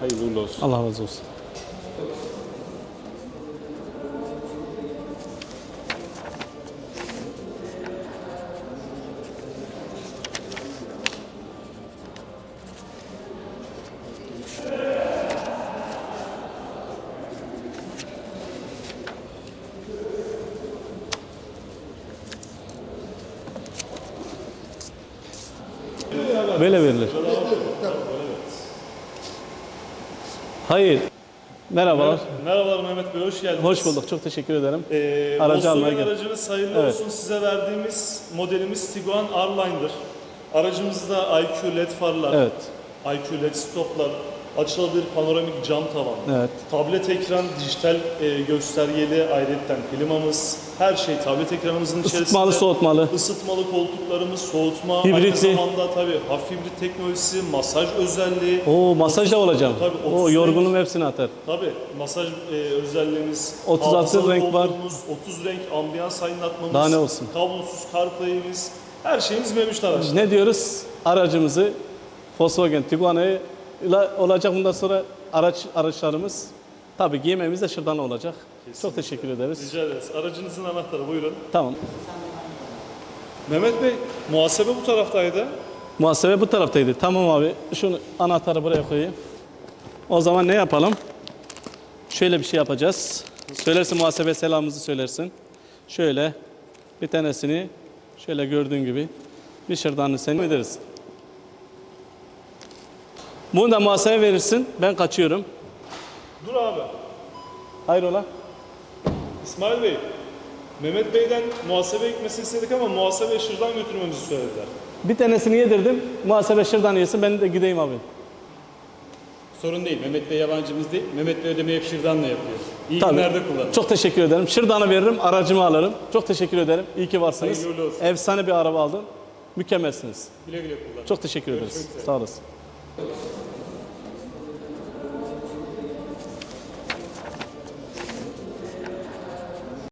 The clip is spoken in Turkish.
Hayırlı uğurlu olsun. Allah razı olsun. Böyle verilir. Hayır. Merhabalar. Merhabalar Mehmet Bey, hoş geldiniz. Hoş bulduk. Çok teşekkür ederim. Ee, Aracı almaya Volkswagen gel- aracınız hayırlı Evet. olsun. Size verdiğimiz modelimiz Tiguan R-Line'dır. Aracımızda IQ LED farlar, Evet. IQ LED stoplar, açılabilir panoramik cam tavan, Evet. tablet ekran, dijital e, göstergeli ayrıyetten klimamız, her şey tablet ekranımızın içerisinde. Isıtmalı, soğutmalı. Isıtmalı koltuklarımız, soğutma, Hibritli. aynı zamanda tabii hafif hibrit teknolojisi, masaj özelliği. Oo masaj da olacağım. Tabii, O 30 yorgunum hepsini atar. Tabii masaj e, özelliğimiz, 36 hafızalı renk var. koltuğumuz, 30 renk ambiyans aydınlatmamız, Daha ne olsun? kablosuz CarPlay'imiz, her şeyimiz mevcut araçta. Ne diyoruz? Aracımızı Volkswagen Tiguan'ı olacak bundan sonra araç araçlarımız tabii giymemiz de şuradan olacak. Çok teşekkür ederiz. Rica ederiz. Aracınızın anahtarı buyurun. Tamam. Mehmet Bey, muhasebe bu taraftaydı. Muhasebe bu taraftaydı. Tamam abi. Şunu anahtarı buraya koyayım. O zaman ne yapalım? Şöyle bir şey yapacağız. Söylersin muhasebe selamımızı söylersin. Şöyle bir tanesini şöyle gördüğün gibi bir şırdanını sen ederiz. Bunu da muhasebe verirsin. Ben kaçıyorum. Dur abi. Hayrola? İsmail Bey, Mehmet Bey'den muhasebe gitmesini istedik ama muhasebe şırdan götürmemizi söylediler. Bir tanesini yedirdim. Muhasebe şırdanı yesin. Ben de gideyim abi. Sorun değil. Mehmet Bey yabancımız değil. Mehmet Bey ödemeyi hep şırdanla yapıyor. İyi Tabii. günlerde kullanın. Çok teşekkür ederim. Şırdanı veririm, aracımı alırım. Çok teşekkür ederim. İyi ki varsınız. Hayırlı olsun. Efsane bir araba aldın. Mükemmelsiniz. Güle güle kullanın. Çok teşekkür ederiz. Sağ olasın. Thank you.